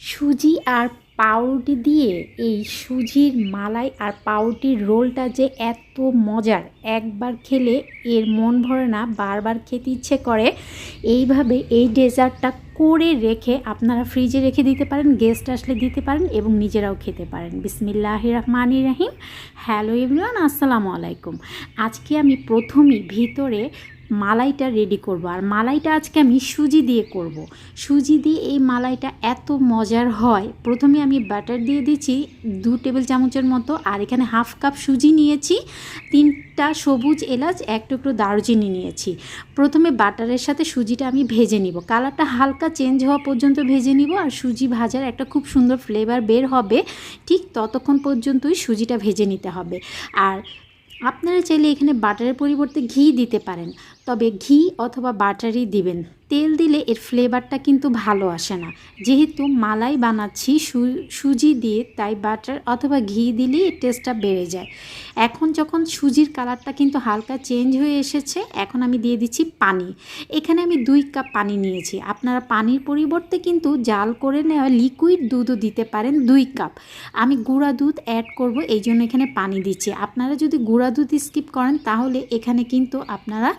সুজি আর পাউরুটি দিয়ে এই সুজির মালাই আর পাউরুটির রোলটা যে এত মজার, একবার খেলে এর মন ভরে না, বারবার খেতে ইচ্ছে করে। এইভাবে এই ডেজার্টটা করে রেখে আপনারা ফ্রিজে রেখে দিতে পারেন গেস্ট আসলে দিতে পারেন এবং নিজেরাও খেতে পারেন। বিসমিল্লাহ রহমান রাহিম। হ্যালো এভরিওয়ান আসসালামু আলাইকুম। আজকে আমি প্রথমেই ভিতরে মালাইটা রেডি করব। আর মালাইটা আজকে আমি সুজি দিয়ে করব। সুজি দিয়ে এই মালাইটা এত মজার হয়। প্রথমে আমি বাটার দিয়ে দিচ্ছি দু টেবিল চামচের মতো। আর এখানে হাফ কাপ সুজি নিয়েছি। তিনটা সবুজ এলাচ, এক টুকরো দারুচিনি নিয়েছি। প্রথমে বাটারের সাথে সুজিটা আমি ভেজে নিব। কালারটা হালকা চেঞ্জ হওয়া পর্যন্ত ভেজে নিব। আর সুজি ভাজার একটা খুব সুন্দর ফ্লেভার বের হবে। ঠিক ততক্ষণ পর্যন্তই সুজিটা ভেজে নিতে হবে। আর আপনারা চাইলে এখানে বাটারের পরিবর্তে ঘি দিতে পারেন। তবে ঘি অথবা বাটারই দিবেন। তেল দিলে এর ফ্লেভারটা কিন্তু ভালো আসে না। যেহেতু মালাই বানাচ্ছি সুজি দিয়ে, তাই বাটার অথবা ঘি দিলেই এর টেস্টটা বেড়ে যায়। এখন যখন সুজির কালারটা কিন্তু হালকা চেঞ্জ হয়ে এসেছে, এখন আমি দিয়ে দিচ্ছি পানি। এখানে আমি দুই কাপ পানি নিয়েছি। আপনারা পানির পরিবর্তে কিন্তু জাল করে নেওয়া লিকুইড দুধও দিতে পারেন দুই কাপ আমি গুঁড়া দুধ অ্যাড করব, এই জন্য এখানে পানি দিচ্ছি। আপনারা যদি গুঁড়া দুধ স্কিপ করেন, তাহলে এখানে কিন্তু আপনারা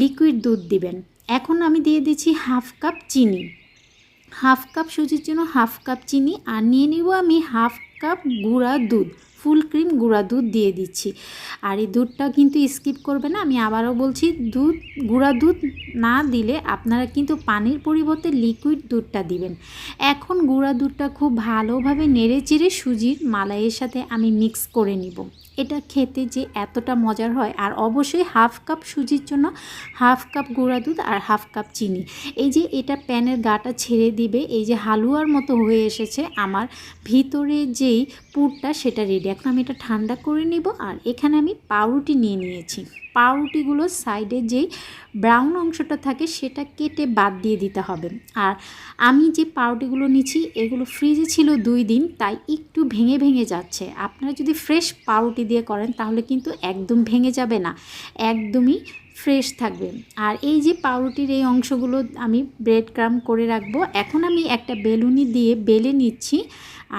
লিকুইড দুধ দিবেন। এখন আমি দিয়ে দিচ্ছি হাফ কাপ চিনি। হাফ কাপ সুজির জন্য হাফ কাপ চিনি আর নিয়ে নিব আমি হাফ কাপ গুঁড়া দুধ, ফুল ক্রিম গুঁড়া দুধ দিয়ে দিচ্ছি। আর এই দুধটা কিন্তু স্কিপ করবে না, আমি আবারও বলছি দুধ, গুঁড়া দুধ না দিলে আপনারা কিন্তু পানির পরিবর্তে লিকুইড দুধটা দিবেন। এখন গুঁড়া দুধটা খুব ভালোভাবে নেড়ে চেড়ে সুজির মালাইয়ের সাথে আমি মিক্স করে নিব। এটা খেতে যে এতটা মজার হয়। আর অবশ্যই হাফ কাপ সুজির জন্য হাফ কাপ গুঁড়া দুধ আর হাফ কাপ চিনি। এই যে এটা প্যানের গাটা ছেড়ে দিবে, এই যে হালুয়ার মতো হয়ে এসেছে, আমার ভিতরে যেই পুরটা সেটা রেডি এখন আমি এটা ঠান্ডা করে নিব আর এখানে আমি পাউরুটি নিয়ে নিয়েছি। পাউরুটিগুলো সাইডে যেই ব্রাউন অংশটা থাকে সেটা কেটে বাদ দিয়ে দিতে হবে। আর আমি যে পাউরুটিগুলো নিচ্ছি এগুলো ফ্রিজে ছিল দুই দিন, তাই একটু ভেঙে ভেঙে যাচ্ছে। আপনারা যদি ফ্রেশ পাউরুটি দিয়ে করেন, তাহলে কিন্তু একদম ভেঙে যাবে না। একদমই ফ্রেশ থাকবে। আর এই যে পাউরুটির এই অংশগুলো আমি ব্রেড ক্রাম করে রাখব। এখন আমি একটা বেলুনি দিয়ে বেলে নিচ্ছি।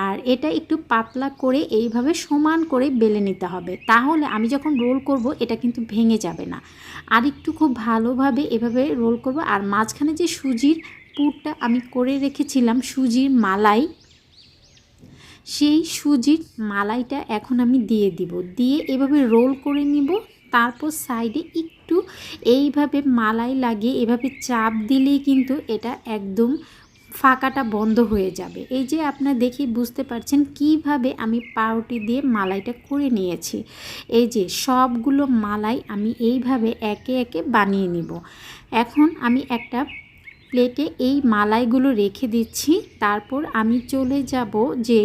আর এটা একটু পাতলা করে এইভাবে সমান করে বেলে নিতে হবে। তাহলে আমি যখন রোল করব, এটা কিন্তু ভেঙে যাবে না। আর একটু খুব ভালোভাবে এভাবে রোল করব। আর মাঝখানে যে সুজির পুরটা আমি করে রেখেছিলাম, সুজির মালাই, সেই সুজির মালাইটা এখন আমি দিয়ে দিব। দিয়ে এভাবে রোল করে নিব। তারপর সাইডে একটু এইভাবে মালাই লাগিয়ে, এভাবে চাপ দিলেই কিন্তু এটা একদম ফাঁকাটা বন্ধ হয়ে যাবে। এই যে আপনার দেখি বুঝতে পারছেন কীভাবে আমি পাউরুটি দিয়ে মালাইটা করে নিয়েছি। এই যে সবগুলো মালাই আমি এইভাবে একে একে বানিয়ে নিব। এখন আমি একটা প্লেটে এই মালাইগুলো রেখে দিচ্ছি। তারপর আমি চলে যাব যে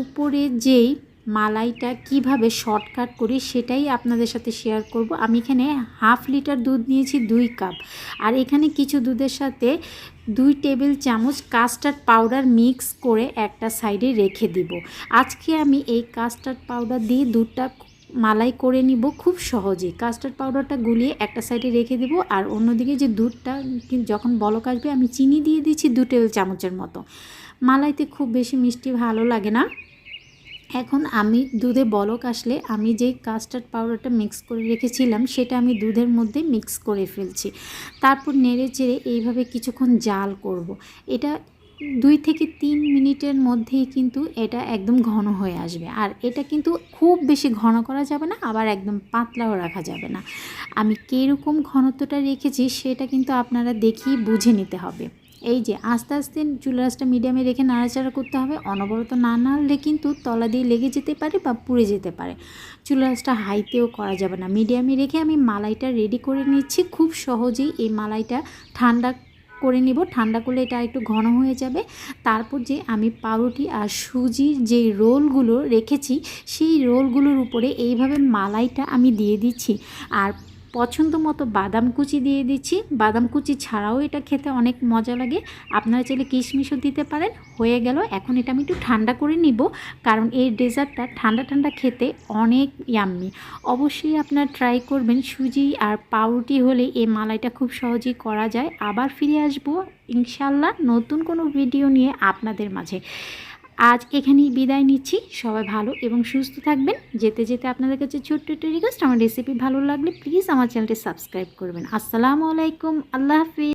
উপরে যেই মালাইটা কীভাবে শর্টকাট করি সেটাই আপনাদের সাথে শেয়ার করব। আমি এখানে হাফ লিটার দুধ নিয়েছি দুই কাপ আর এখানে কিছু দুধের সাথে দুই টেবিল চামচ কাস্টার্ড পাউডার মিক্স করে একটা সাইডে রেখে দিব। আজকে আমি এই কাস্টার্ড পাউডার দিয়ে দুধটা মালাই করে নিব খুব সহজে। কাস্টার্ড পাউডারটা গুলিয়ে একটা সাইডে রেখে দেবো আর অন্যদিকে যে দুধটা যখন বলক আসবে, আমি চিনি দিয়ে দিচ্ছি দু টেবিল চামচের মতো। মালাইতে খুব বেশি মিষ্টি ভালো লাগে না। এখন আমি দুধে বলক আসলে আমি যেই কাস্টার্ড পাউডারটা মিক্স করে রেখেছিলাম, সেটা আমি দুধের মধ্যে মিক্স করে ফেলছি। তারপর নেড়ে চেড়ে এইভাবে কিছুক্ষণ জাল করব। এটা দুই থেকে তিন মিনিটের মধ্যেই কিন্তু এটা একদম ঘন হয়ে আসবে। আর এটা কিন্তু খুব বেশি ঘন করা যাবে না, আবার একদম পাতলাও রাখা যাবে না। আমি কীরকম ঘনত্বটা রেখেছি, সেটা কিন্তু আপনারা দেখেই বুঝে নিতে হবে। এই যে আস্তে আস্তে চুলাসটা মিডিয়ামে রেখে নাড়াচাড়া করতে হবে। অনবরত না নাড়লে কিন্তু তলা দিয়ে লেগে যেতে পারে বা পুড়ে যেতে পারে। চুলাসটা হাইতেও করা যাবে না। মিডিয়ামে রেখে আমি মালাইটা রেডি করে নিচ্ছি। খুব সহজেই এই মালাইটা ঠান্ডা করে নিব। ঠান্ডা করলে এটা একটু ঘন হয়ে যাবে। তারপর যে আমি পাউরুটি আর সুজির যে রোলগুলো রেখেছি, সেই রোলগুলোর উপরে এইভাবে মালাইটা আমি দিয়ে দিচ্ছি। আর পছন্দ মতো বাদাম কুচি দিয়ে দিচ্ছি। বাদাম কুচি ছাড়াও এটা খেতে অনেক মজা লাগে। আপনারা চাইলে কিশমিশও দিতে পারেন। হয়ে গেল। এখন এটা আমি একটু ঠান্ডা করে নিব। কারণ এই ডেজার্টটা ঠান্ডা ঠান্ডা খেতে অনেক ইয়াম্মি অবশ্যই আপনারা ট্রাই করবেন। সুজি আর পাউরুটি হলে এই মালাইটা খুব সহজেই করা যায়। আবার ফিরে আসব ইনশাল্লাহ নতুন কোনো ভিডিও নিয়ে আপনাদের মাঝে। আজ এখানেই বিদায় নিচ্ছি। সবাই ভালো এবং সুস্থ থাকবেন। যেতে যেতে আপনাদের কাছে ছোট্ট একটা রিকোয়েস্ট আমার রেসিপি ভালো লাগলে প্লিজ আমার চ্যানেলটি সাবস্ক্রাইব করবেন। আসসালামু আলাইকুম, আল্লাহ হাফিজ।